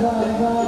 Bye-bye.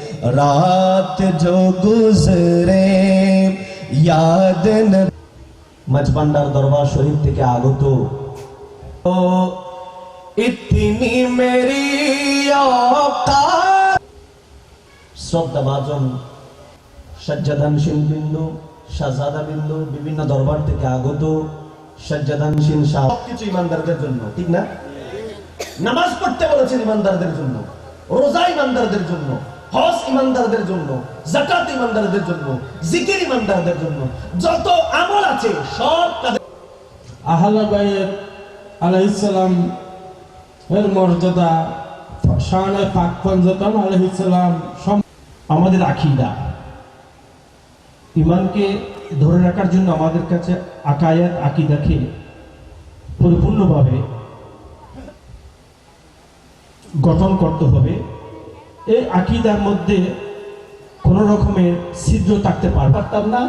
है बनती है तकदीर बनाना जिक्र नबी में में रात जो गुजरे याद न মাঝবান্ডার দরবার শরীফ থেকে আগত ও ইতনি মেরি औकात শ্রদ্ধা ভাজন সজ্জাদানশীল বিন্দু শাহজাদা বিন্দু বিভিন্ন দরবার থেকে আগত সজ্জাদানশীল শাহ কিছু ইমানদারদের জন্য ঠিক না নামাজ পড়তে বলেছেন ইমানদারদের জন্য রোজা ইমানদারদের জন্য হজ ইমানদারদের জন্য জাকাত ইমানদারদের জন্য জিকির ইমানদারদের জন্য যত আমল আছে সব তাদের আহলাবাইয়ের আলাইসালাম এর মর্যাদা শাহানে পাক পঞ্জতন আলহিসাল্লাম আমাদের আকিদা। ইমানকে ধরে রাখার জন্য আমাদের কাছে আকায়াত আকিদাকে পরিপূর্ণভাবে গঠন করতে হবে। এই আকিদার মধ্যে কোন রকমের ছিদ্র থাকতে পারতাম না।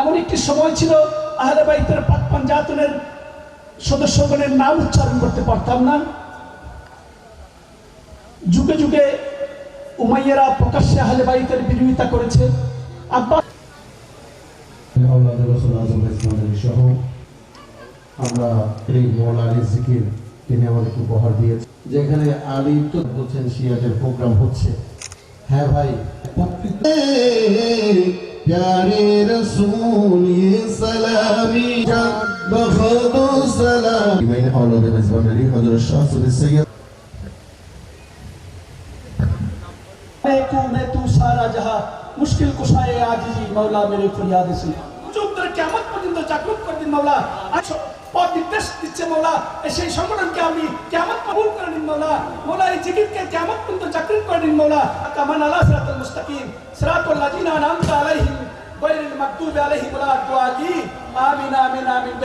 এমন একটি সময় ছিল আহলে বাইতের পাক পাঞ্জাতনের সদস্যগণের নাম উচ্চারণ করতে পারতাম না। যুগে যুগে উমাইয়েরা প্রকাশ্যে আহলে বাইতের বিরোধিতা করেছে। আব্বা আমরা এই মৌলা জিকির তিনি আমাদেরকে উপহার দিয়েছেন যেখানে আলী তো বলছেন সিয়াদের প্রোগ্রাম হচ্ছে হ্যাঁ ভাই প্রত্যেক प्यारे रसूल ये सलामी जा बखदो सलाम मैंने औलाद मेजबान अली हजरत शाह सैयद मैं तू मैं तू সারা জাহা মুশকিল কুশায়ে আজিজি মাওলা মেরে ফরিয়াদ সুন যুদ্ধ কিয়ামত পর্যন্ত জাগ্রত করে দিন মাওলা আচ্ছা পথ নির্দেশ দিচ্ছে মোলা। সেই সংগঠনকে আমি কেমন কবুল করে নিন মোলা। মোলা, এই জিকিরকে কেমন পর্যন্ত চাকরি করে নিন মোলা। কামান আলা সিরাতুল মুস্তাকিম। সিরাতুল লাযিনা আনআমতা আলাইহিম غير المكتوب عليهم ولا الضالين آمين آمين آمين